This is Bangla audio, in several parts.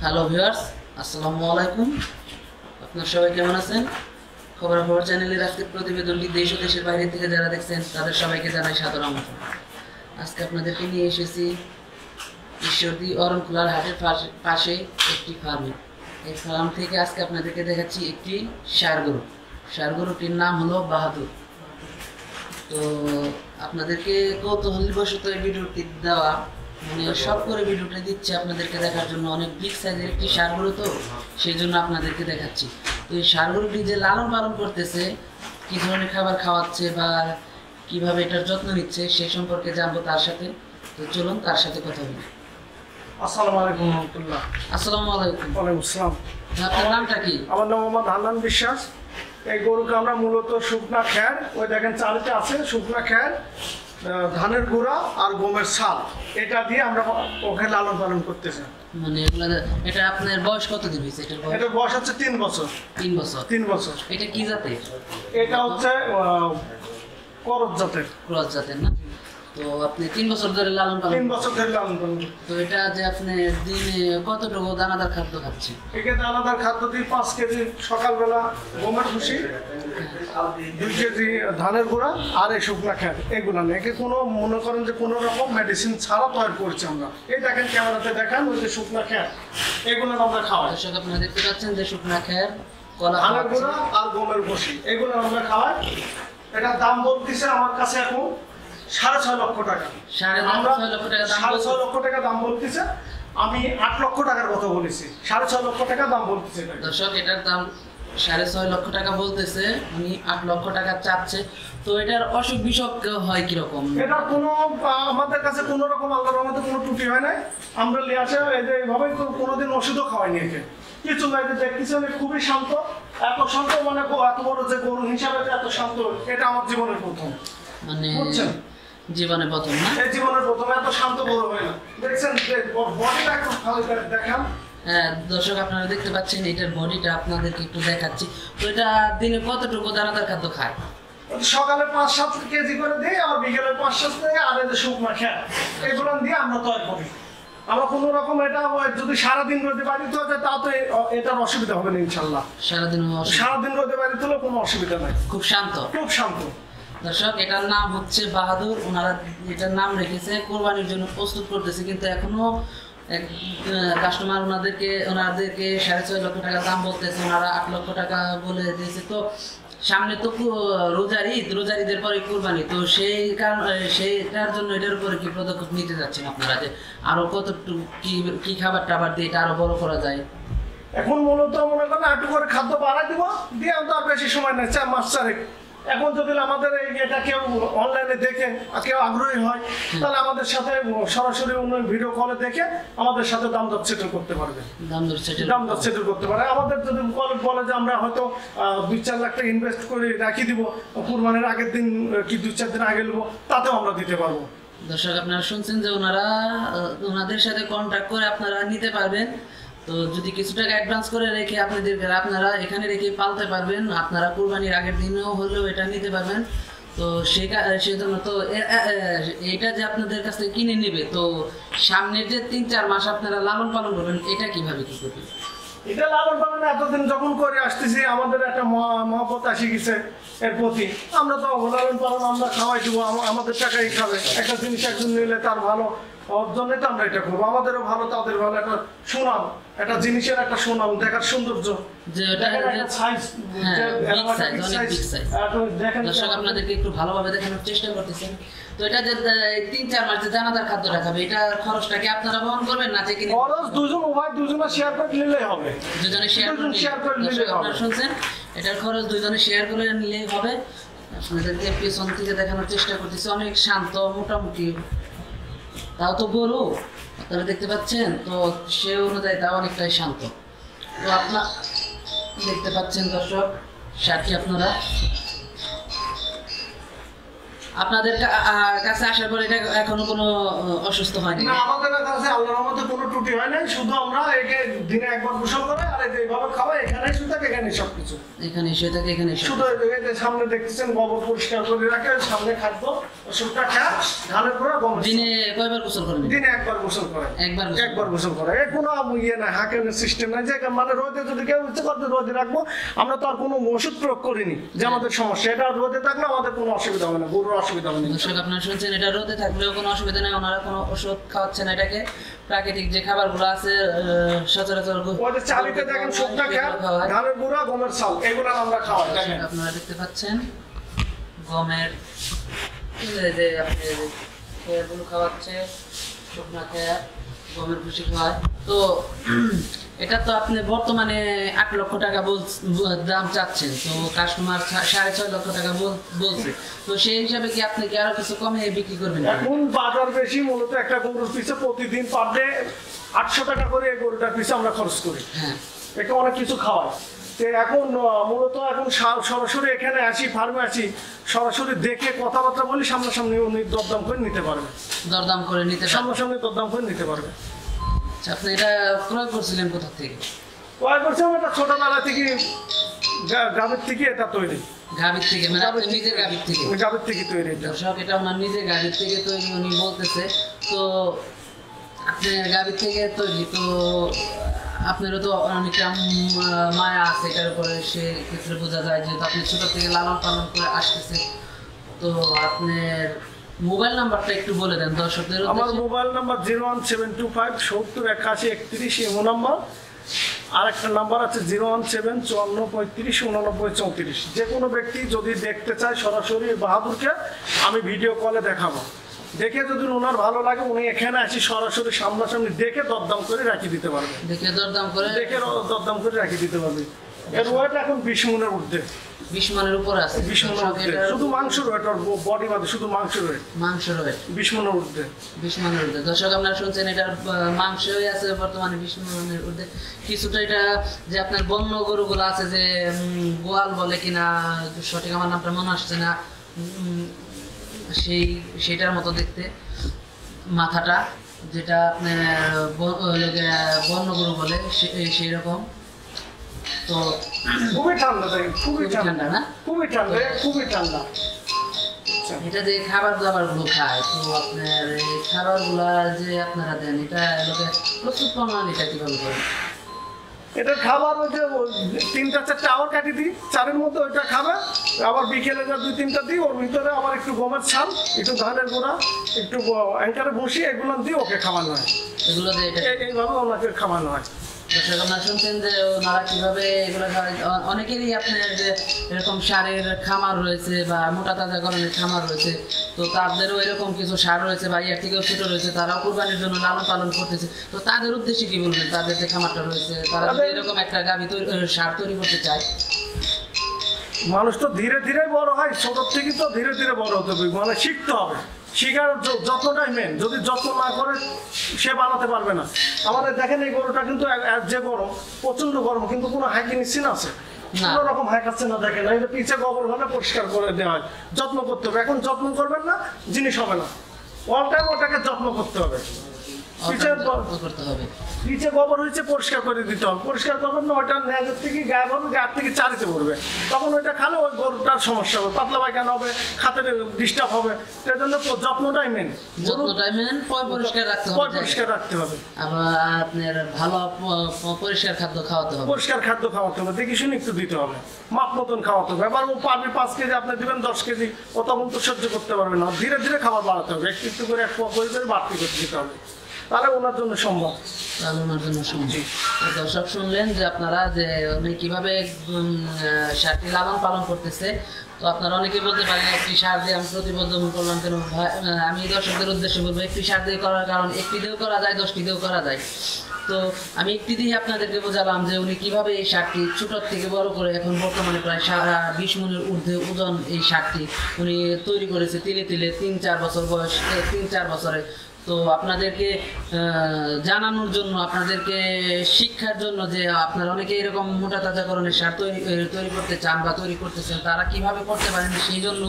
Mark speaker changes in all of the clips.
Speaker 1: হ্যালো ভিউয়ার্স, আসসালামু আলাইকুম। আপনার সবাই কেমন আছেন? খবর খবরাখবর চ্যানেলের আজকের প্রতিবেদনটি দেশ ও দেশের বাইরে থেকে যারা দেখছেন, তাদের সবাইকে জানাই সাদর আমন্ত্রণ। আজকে আপনাদেরকে নিয়ে এসেছি ঈশ্বরদী অরণকুলার হাটের পাশে- একটি ফার্মে। এই ফার্ম থেকে আজকে আপনাদেরকে দেখাচ্ছি একটি সার গরু গরুটির নাম হলো বাহাদুর। তো আপনাদেরকে কৌতূহলী কৌতূহলবশত এই ভিডিওটি দেওয়া মানে সব করে ভিডিওটা দিচ্ছি আপনাদেরকে দেখার জন্য। অনেক বিগ সাইজের একটি সার গরু তো? সেই জন্য আপনাদেরকে দেখাচ্ছি। তো এই সার গরুটি যে লালন পালন করতেছে কি ধরনের খাবার খাওয়াচ্ছে বা কীভাবে এটার যত্ন নিচ্ছে সে সম্পর্কে জানব তার সাথে। তো চলুন তার সাথে কথা বলি।
Speaker 2: আসসালামু আলাইকুম রহমতুল্লাহ।
Speaker 1: আসসালামু আলাইকুম।
Speaker 2: ওয়ালাইকুম আসসালাম।
Speaker 1: আপনার নামটা কি?
Speaker 2: আমার নাম মোহাম্মদ হান্নান বিশ্বাস। এই গরুকে আমরা মূলত শুকনা খ্যার ওই দেখেন চালটা আছে শুকনা খ্যার। ধানের গুঁড়া আর গমের ছাল। এটা দিয়ে আমরা ওকে লালন পালন করতেছি।
Speaker 1: মানে এটা আপনার বয়স কত হয়েছে?
Speaker 2: এটা বয়স? হচ্ছে তিন বছর।
Speaker 1: তিন বছর।
Speaker 2: তিন বছর।
Speaker 1: এটা কি জাতের?
Speaker 2: এটা হচ্ছে করজ জাতের।
Speaker 1: ক্রস জাতের না? তো আপনি তিন বছর ধরে লালন পালন
Speaker 2: তিন বছর ধরে লালন পালন
Speaker 1: তো এটা যে আপনি দিনে কতটুকু দানাদার খাদ্য খাচ্ছেন?
Speaker 2: একে দানাদার খাদ্য দিই পাঁচ কেজি সকালবেলা গমের খুশি দুই কেজি ধানের গুঁড়া আর এই শুকনা খ্যার এগুলো না একে কোনো মনে করেন যে কোনো রকম মেডিসিন ছাড়া তৈরি করছি আমরা। এই দেখেন ক্যামেরাতে দেখান ওই যে শুকনা খ্যার এগুলো আমরা খাওয়াই।
Speaker 1: দর্শক আপনারা দেখতে পাচ্ছেন যে শুকনা কলা
Speaker 2: ধানের গুঁড়া আর গমের ভুসি এগুলো আমরা খাওয়াই। এটার দাম বলতেছে আমার কাছে এখন সাড়ে ছয় লক্ষ টাকা।
Speaker 1: সাড়ে
Speaker 2: আমরা
Speaker 1: ছয় লক্ষ টাকা দাম
Speaker 2: সাড়ে। ছয় লক্ষ টাকা দাম বলতেছে আমি আট লক্ষ টাকার কথা বলেছি। সাড়ে ছয় লক্ষ টাকা দাম বলতেছে
Speaker 1: দর্শক এটার দাম সাড়ে ছয় লক্ষ টাকা বলতেছে উনি আট লক্ষ টাকা চাচ্ছে। তো এটার অসুখ বিসুখ হয় কীরকম?
Speaker 2: এটা কোনো আমাদের কাছে কোনো রকম রহমতে কোনো ত্রুটি হয় নাই। আমরা এইভাবে কোনোদিন ওষুধও খাওয়াইনি একে। কিছু খুবই শান্ত। এত শান্ত মানে এত বড় যে গরু হিসাবে এত শান্ত এটা আমার জীবনের প্রথম।
Speaker 1: মানে? জীবনে প্রথম না?
Speaker 2: জীবনের প্রথম এত শান্ত গরু হয় না। দেখছেন যে বডিটা একটু ভালো করে দেখান।
Speaker 1: দর্শক আপনারা দেখতে পাচ্ছেন এটার বডিটা আপনাদেরকে একটু দেখাচ্ছি। তো এটা দিনে কতটুকু দানাদার খাদ্য খায়?
Speaker 2: সকালে পাঁচ সাত কেজি করে দিই আবার বিকেলে পাঁচ সাত থেকে আর যে শুকনা খেয়া এগুলো দিয়ে আমরা তৈরি করি। আমরা কোনো রকম এটা যদি সারাদিন রোদে বাড়িতে হতে তাও তো এটার অসুবিধা হবে না ইনশাল্লাহ।
Speaker 1: সারাদিন
Speaker 2: সারাদিন রোদে বাড়িতে হলে কোনো অসুবিধা নাই।
Speaker 1: খুব শান্ত?
Speaker 2: খুব শান্ত।
Speaker 1: দর্শক এটার নাম হচ্ছে বাহাদুর। ওনারা এটার নাম রেখেছে কোরবানির জন্য প্রস্তুত করতেছে কিন্তু এখনও কাস্টমার ওনাদেরকে ওনাদেরকে সাড়ে ছয় লক্ষ টাকা দাম বলতেছে, ওনারা আট লক্ষ টাকা বলে দিয়েছে। তো সামনে তো রোজার ঈদ, রোজার ঈদের পরে কুরবানি। তো সেই কারণ সেইটার জন্য এটার উপরে কি পদক্ষেপ নিতে যাচ্ছেন আপনারা? যে আরও কতটুকু কি কি খাবার টাবার দিয়ে এটা আরও বড় করা যায়?
Speaker 2: এখন মূলত মনে করেন একটু করে খাদ্য বাড়াই দিব, দিয়ে আর বেশি সময় নেই, চার মাস চারেক। এখন যদি আমাদের এই এটা কেউ অনলাইনে দেখে কেউ আগ্রহী হয় তাহলে আমাদের সাথে সরাসরি অন্য ভিডিও কলে দেখে আমাদের সাথে দাম দর সেটেল করতে পারবে।
Speaker 1: দাম দর সেটেল
Speaker 2: দাম দর সেটেল করতে পারে। আমাদের যদি বলে বলে যে আমরা হয়তো দুই চার লাখ টাকা ইনভেস্ট করে রাখি দিব কুরবানির আগের দিন কি দুই চার দিন আগে নেব তাতেও আমরা দিতে পারব।
Speaker 1: দর্শক আপনারা শুনছেন যে ওনারা ওনাদের সাথে কন্ট্যাক্ট করে আপনারা নিতে পারবেন। তো যদি কিছু টাকা অ্যাডভান্স করে রেখে আপনাদের আপনারা এখানে রেখে পালতে পারবেন। আপনারা কুরবানির আগের দিনেও হলেও এটা নিতে পারবেন। তো কা- সেজন্য তো এটা যে আপনাদের কাছ থেকে কিনে নেবে, তো সামনের যে তিন, চার মাস আপনারা লালন পালন করবেন, এটা কীভাবে কি করবেন?
Speaker 2: এটা লালন পালন এতদিন যখন করে আসতেছি, আমাদের একটা মহা- মহব্বত আসি গেছে এর প্রতি। আমরা তো লালন পালন আমরা খাওয়াই দিব আমাদের টাকাই খাবে। একটা জিনিস একজন নিলে তার ভালো। আমরা এটা করব। আমাদেরও ভালো তাদের ভালো। একটা সুনাম একটা জিনিসের একটা সুনাম দেখার সৌন্দর্য।
Speaker 1: হ্যাঁ, দর্শক আপনাদেরকে একটু ভালোভাবে দেখানোর চেষ্টা করতেছেন তো এটা যে তিন চার মাস যে দানাদার খাদ্যটা খাবে এটা খরচটা কি আপনারা বহন করবেন না যে
Speaker 2: খরচ দুজন উভয় দুজনে শেয়ার করে নিলেই হবে।
Speaker 1: দুজনে শেয়ার করে
Speaker 2: দুজন করে নিলে হবে।
Speaker 1: শুনছেন এটার খরচ দুজনে শেয়ার করে নিলেই হবে। আপনাদেরকে পেছন থেকে দেখানোর চেষ্টা করতেছি। অনেক শান্ত মোটামুটি তাও তো গরু আপনারা দেখতে পাচ্ছেন? তো সে অনুযায়ী তাও অনেকটাই শান্ত। তো আপনার দেখতে পাচ্ছেন দর্শক সাথী আপনারা। আপনাদের কাছে আসার পর এটা এখনও কোনো অসুস্থ হয়নি?
Speaker 2: না, আমাদের কাছে আল্লাহর রহমতে কোনো ত্রুটি হয় নাই। শুধু আমরা একে দিনে একবার গোসল করে আর এইভাবে খাওয়াই, এখানেই শুধু থাকে এখানে সবকিছু।
Speaker 1: এখানে শুয়ে থাকে এখানে
Speaker 2: শুধু সামনে দেখতেছেন গোবর পরিষ্কার করে রাখে সামনে খাদ্য ওষুধটা খা ধানের পরে গম
Speaker 1: দিনে কয়বার গোসল করেন?
Speaker 2: দিনে একবার গোসল করে
Speaker 1: একবার
Speaker 2: একবার গোসল করে এ কোনো ইয়ে না হাঁকেনের সিস্টেম নাই। যে মানে রোদে যদি কেউ ইচ্ছে করতে রোদে রাখব। আমরা তো আর কোনো ওষুধ প্রয়োগ করিনি যে আমাদের সমস্যা। এটা রোদে থাকলে আমাদের কোনো অসুবিধা হবে না গরুর অসুবিধা হবে না।
Speaker 1: দর্শক আপনারা শুনছেন এটা রোদে থাকলেও কোনো অসুবিধা নেই। ওনারা কোনো ওষুধ খাওয়াচ্ছেন এটাকে। প্রাকৃতিক যে খাবারগুলো আছে সচরাচর
Speaker 2: ওদের চালিতে দেখেন শুকনা খা
Speaker 1: এগুলো খাওয়ায়।
Speaker 2: ধানের গুঁড়া গমের চাল। এগুলো আমরা খাওয়াই দেখেন।
Speaker 1: আপনারা দেখতে পাচ্ছেন গমের যে আপনি খেয়ারগুলো খাওয়াচ্ছে শুকনা খেয়ার গমের ভুসি খাওয়ায়। তো এটা তো আপনি বর্তমানে আট লক্ষ টাকা বল দাম চাচ্ছেন তো কাস্টমার সাড়ে ছয় লক্ষ টাকা বলছে। তো সেই হিসাবে কি আপনি কি আরও কিছু কমে বিক্রি করবেন?
Speaker 2: এখন বাজার বেশি মূলত একটা গরুর পিছে প্রতিদিন পার ডে আটশো টাকা করে গরুটার পিছে আমরা খরচ করি।
Speaker 1: হ্যাঁ।
Speaker 2: একে অনেক কিছু খাওয়াই। তো এখন মূলত এখন সরাসরি এখানে আসি ফার্মে আসি সরাসরি দেখে কথাবার্তা বলি সামনাসামনি উনি দরদাম করে নিতে পারবে।
Speaker 1: দরদাম করে নিতে
Speaker 2: সামনাসামনি দরদাম করে নিতে পারবে।
Speaker 1: আচ্ছা, আপনি এটা ক্রয় করছিলেন কোথা থেকে?
Speaker 2: কয়েক বছর এটা ছোটবেলা থেকে গ্রামের থেকে এটা তৈরি।
Speaker 1: গাভীর থেকে মানে আপনার নিজের গাভীর থেকে?
Speaker 2: গ্রামের থেকে তৈরি
Speaker 1: দর্শক এটা ওনার নিজের গাড়ির থেকে তৈরি উনি বলতেছে। তো আপনার গাড়ির থেকে তৈরি তো আপনারও তো অনেকটা উম, মায়া আছে এটার উপরে সে ক্ষেত্রে বোঝা যায় যেহেতু আপনি ছোট থেকে লালন পালন করে আসতেছে তো আপনার মোবাইল নাম্বারটা একটু বলে দেন দর্শকদের
Speaker 2: আমার mobile number zero one seven two five সত্তর একাশি একত্রিশ এমো নাম্বার আর একটা নাম্বার আছে জিরো ওয়ান সেভেন চুয়ান্ন পঁয়ত্রিশ উননব্বই চৌত্রিশ। যে কোনো ব্যক্তি যদি দেখতে চায় সরাসরি বাহাদুরকে আমি ভিডিও কলে দেখাবো। দেখে যদি ওনার ভালো লাগে উনি এখানে আসি সরাসরি সামনাসামনি দেখে দরদাম করে রাখি দিতে পারবে।
Speaker 1: দেখে দরদাম করে
Speaker 2: দেখে দরদাম করে রাখি দিতে পারবে। এর ওয়েট এখন বিশ মনের ঊর্ধ্বে।
Speaker 1: বিশ মানের উপরে আছে।
Speaker 2: বিশ মনের ঊর্ধ্বে। শুধু মাংস ওয়েট ওর বডি বাদে শুধু মাংস ওয়েট
Speaker 1: মাংস রয়েছে
Speaker 2: বিশ মনের ঊর্ধ্বে।
Speaker 1: বিশ মানের ঊর্ধ্বে। দর্শক আপনারা শুনছেন এটার মাংসই আছে বর্তমানে বিশ মানের ঊর্ধ্বে। কিছুটা এটা যে আপনার বন্য গরুগুলো আছে যে গোয়াল বলে কিনা সঠিক আমার নামটা মনে আসছে না। সেই সেটার মতো দেখতে। মাথাটা যেটা আপনার ব- বন্য গরু বলে সেই রকম তো
Speaker 2: খুবই ঠান্ডা থাকে খুবই ঠান্ডা।
Speaker 1: না?
Speaker 2: খুবই ঠান্ডা খুবই ঠান্ডা।
Speaker 1: এটা যে খাবার দাবারগুলো খায়। তো আপনার এই খাবারগুলা যে আপনারা দেন এটা লোকে প্রস্তুত প্রণালীটা কীভাবে করেন?
Speaker 2: এটা খাবার ওই যে তিনটা চারটা আবার কাটি দিই চারের মধ্যে ওইটা খাবে আবার বিকেলে যা দুই তিনটা দিই ওর ভিতরে আবার একটু গমের ছাল একটু ধানের গোড়া একটু অ্যাঙ্কারে বসি এগুলো দিয়ে ওকে খাওয়ানো হয়। এইভাবে ওনাকে খাওয়ানো হয়।
Speaker 1: শুনছেন যে ওনারা কীভাবে এগুলো অনেকেরই আপনার যে এরকম সারের খামার রয়েছে বা মোটা তাজাকরণের খামার রয়েছে তো তাদেরও এরকম কিছু সার রয়েছে বা ইয়ার থেকেও ছোট রয়েছে তারাও কোরবানির জন্য লালন পালন করতেছে। তো তাদের উদ্দেশ্যে কি বলবেন? তাদের যে খামারটা রয়েছে তারা এরকম একটা গাভি সার তৈরি করতে চায়।
Speaker 2: মানুষ তো ধীরে ধীরে বড় হয় ছোট থেকে তো ধীরে ধীরে বড় হতে হবে মানে শিখতে হবে। শিখার য- যত্নটাই মেন যদি যত্ন না করে সে বানাতে পারবে না। আমাদের দেখেন এই গরুটা কিন্তু যে গরম প্রচণ্ড গরম কিন্তু কোনো হাইকি সিন আছে। কোনো রকম হাইকাচ্ছে না দেখেন। এটা পিছে গোবর হলে পরিষ্কার করে দেওয়া হয়। যত্ন করতে হবে। এখন যত্ন করবেন না জিনিস হবে না। অল টাইম ওটাকে যত্ন করতে হবে।
Speaker 1: করতে হবে।
Speaker 2: নিচে গোবর হয়েছে পরিষ্কার করে দিতে হবে। পরিষ্কার করবেন না ন্যাজের থেকে গায়ে হবে গায়ের থেকে চারিতে পড়বে। তখন ওইটা খালে ওই গরুটার সমস্যা হবে পাতলা পায়খানা হবে খাতের ডিস্টার্ব হবে। সেই জন্য যত্নটাই মেন
Speaker 1: যত্নটাই মেন পয় পরিষ্কার রাখতে হবে
Speaker 2: পরিষ্কার রাখতে হবে।
Speaker 1: আবার আপনার ভালো পরিষ্কার খাদ্য খাওয়াতে হবে।
Speaker 2: পরিষ্কার খাদ্য খাওয়াতে হবে দেখি শুনে একটু দিতে হবে। মাপ মতন খাওয়াতে হবে। এবার ও পারবে পাঁচ কেজি আপনি দিবেন দশ কেজি ও তখন তো সহ্য করতে পারবে না। ধীরে ধীরে খাবার বাড়াতে হবে। একটু একটু করে এক করে বাড়তি করতে দিতে হবে। তাহলে ওনার জন্য সম্ভব।
Speaker 1: চালানোর জন্য সম্ভব। দর্শক শুনলেন যে আপনারা যে উনি কীভাবে সারটি লালন পালন করতেছে তো আপনারা অনেকে বলতে পারেন একটি সার দিয়ে আমি প্রতিবদ্ধ করলাম কেন? আমি দর্শকদের উদ্দেশ্যে বলব একটি সার দিয়ে করার কারণ একটি দিয়েও করা যায় দশটি দিয়েও করা যায়। তো আমি একটি দিয়ে আপনাদেরকে বোঝালাম যে উনি কীভাবে এই সারটি ছোটোর থেকে বড় করে এখন বর্তমানে প্রায় সারা বিশ মনের ঊর্ধ্বে ওজন এই সারটি উনি তৈরি করেছে তিলে তিলে তিন চার বছর বয়স তিন চার বছরে। তো আপনাদেরকে জানানোর জন্য, আপনাদেরকে শিক্ষার জন্য যে আপনারা অনেকে এরকম মোটা তাজাকরণের সার তৈরি তৈরি করতে চান বা তৈরি করতেছেন, তারা কীভাবে করতে পারেন সেই জন্য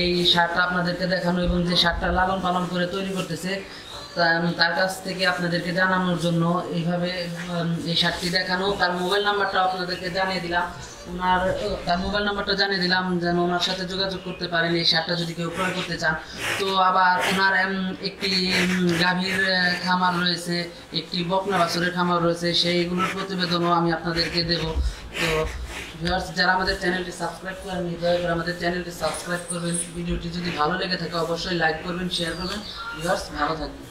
Speaker 1: এই সারটা আপনাদেরকে দেখানো এবং যে সারটা লালন পালন করে তৈরি করতেছে তার কাছ থেকে আপনাদেরকে জানানোর জন্য এইভাবে এই সারটি দেখানো। তার মোবাইল নাম্বারটা আপনাদেরকে জানিয়ে দিলাম। ওনার, তার মোবাইল নাম্বারটা জানিয়ে দিলাম, যেন ওনার সাথে যোগাযোগ করতে পারেন, এই শার্টটা যদি কেউ ক্রয় করতে চান। তো আবার ওনার একটি গাভীর খামার রয়েছে, একটি বকনা বাছুরের খামার রয়েছে, সেইগুলোর প্রতিবেদনও আমি আপনাদেরকে দেব। তো ভিউয়ার্স যারা আমাদের চ্যানেলটি সাবস্ক্রাইব করেন দয়া করে আমাদের চ্যানেলটি সাবস্ক্রাইব করবেন। ভিডিওটি যদি ভালো লেগে থাকে, অবশ্যই লাইক করবেন শেয়ার করবেন। ভিউয়ার্স ভালো থাকবেন।